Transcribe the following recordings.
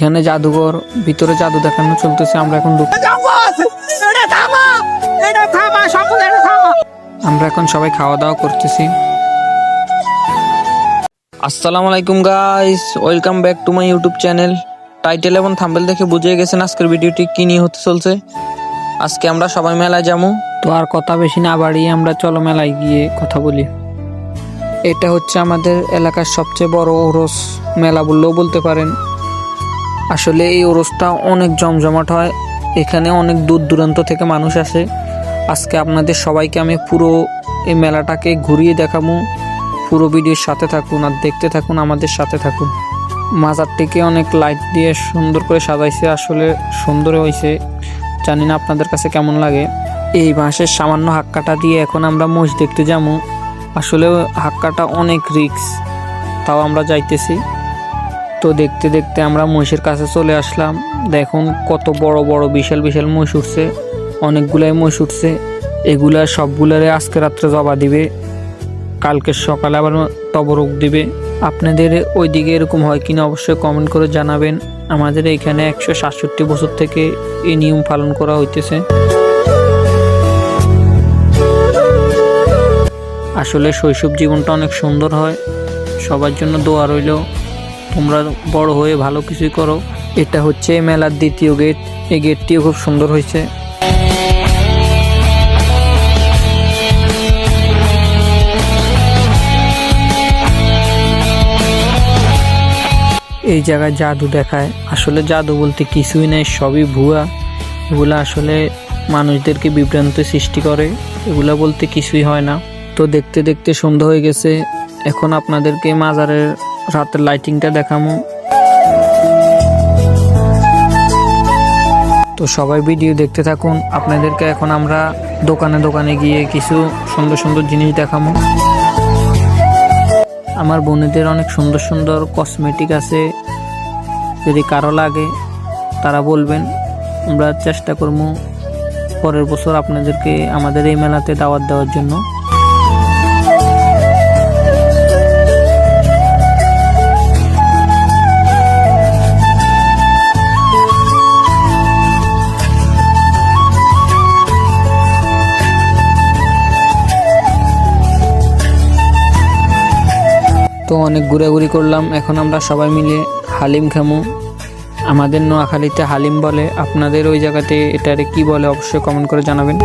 এখানে জাদুঘর ভিতরে জাদু দেখানো চলতেছে আমরা এখন আমরা এখন সবাই খাওয়া দাওয়া করতেছি। আসসালামু আলাইকুম guys welcome back to my YouTube channel title এবং থাম্বেল দেখে বুঝে গেছেন আজকের ভিডিওটি কি নিয়ে হতে চলছে। আজকে আমরা সবাই মেলায় যাব। তো আর কথা বেশি না বাড়িয়ে আমরা চলো মেলায় গিয়ে কথা বলি। এটা হচ্ছে আমাদের এলাকার সবচেয়ে বড় ওরস মেলা বললেও বলতে পারেন। আসলে এই ওরসটা অনেক জমজমাট হয়। এখানে অনেক দূর দূরান্ত থেকে মানুষ আসে। আজকে আপনাদের সবাইকে আমি পুরো এই মেলাটাকে ঘুরিয়ে দেখাবো। পুরো ভিডিওর সাথে থাকুন আর দেখতে থাকুন, আমাদের সাথে থাকুন। মাজারটিকে অনেক লাইট দিয়ে সুন্দর করে সাজাইছে, আসলে সুন্দর হয়েছে। জানি না আপনাদের কাছে কেমন লাগে। এই বাঁশের সামান্য হাক্কাটা দিয়ে এখন আমরা মোষ দেখতে যাব। আসলে হাক্কাটা অনেক রিক্স তাও আমরা যাইতেছি। তো দেখতে দেখতে আমরা মহিষের কাছে চলে আসলাম। দেখুন কত বড় বড় বিশাল বিশাল মহিষ উঠছে। অনেকগুলাই মহিষ উঠছে। এগুলা সবগুলারে আজকে রাত্রে জবা দিবে। কালকে সকালে আবার তবরক দিবে। আপনাদের ওইদিকে এরকম হয় কিনা অবশ্যই কমেন্ট করে জানাবেন। আমাদের এখানে একশো সাতষট্টি বছর থেকে এই নিয়ম পালন করা হইতেছে। আসলে শৈশব জীবনটা অনেক সুন্দর হয়। সবার জন্য দোয়া রইল। তোমরা বড় হয়ে ভালো কিছুই করো। এটা হচ্ছে মেলার দ্বিতীয় গেট। এই গেটটিও খুব সুন্দর হয়েছে। এই জায়গায় জাদু দেখায়। আসলে জাদু বলতে কিছুই নেই, সবই ভুয়া। এগুলো আসলে মানুষদেরকে বিভ্রান্ত সৃষ্টি করে। এগুলা বলতে কিছুই হয় না। তো দেখতে দেখতে সন্ধ্যা হয়ে গেছে। এখন আপনাদেরকে মাজারের রাতের লাইটিংটা দেখামো। তো সবাই ভিডিও দেখতে থাকুন। আপনাদেরকে এখন আমরা দোকানে দোকানে গিয়ে কিছু সুন্দর সুন্দর জিনিস দেখামো। আমার বোনেদের অনেক সুন্দর সুন্দর কসমেটিক আছে। যদি কারও লাগে, তারা বলবেন। আমরা চেষ্টা করব পরের বছর আপনাদেরকে আমাদের এই মেলাতে দাওয়াত দেওয়ার জন্য। তো অনেক ঘোরাঘুরি করলাম। এখন আমরা সবাই মিলে হালিম খামু। আমাদের নোয়াখালীতে হালিম বলে। আপনাদের ওই জায়গাতে এটারে কি বলে অবশ্যই কমেন্ট করে জানাবেন।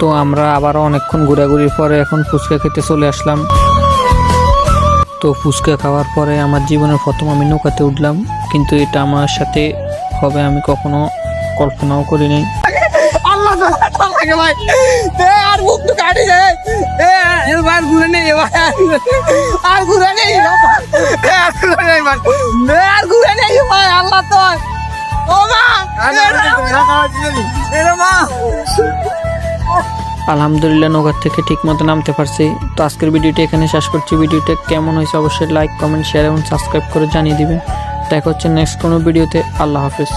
তো আমরা আবারও অনেকক্ষণ ঘোরাঘুরির পরে এখন ফুচকা খেতে চলে আসলাম। তো ফুচকা খাওয়ার পরে আমার জীবনের প্রথম আমি নৌকাতে উঠলাম কিন্তু এটা আমার সাথে হবে আমি কখনো কল্পনাও ঘুরে নেই। আল্লাহ আলহামদুলিল্লাহ নৌকার থেকে ঠিক মতো নামতে পারছি। তো আজকের ভিডিওটি এখানে শেষ করছি। ভিডিওটা কেমন হয়েছে অবশ্যই লাইক কমেন্ট শেয়ার এবং সাবস্ক্রাইব করে জানিয়ে দিবেন। দেখা হচ্ছে নেক্সট কোনো ভিডিওতে। আল্লাহ হাফেজ।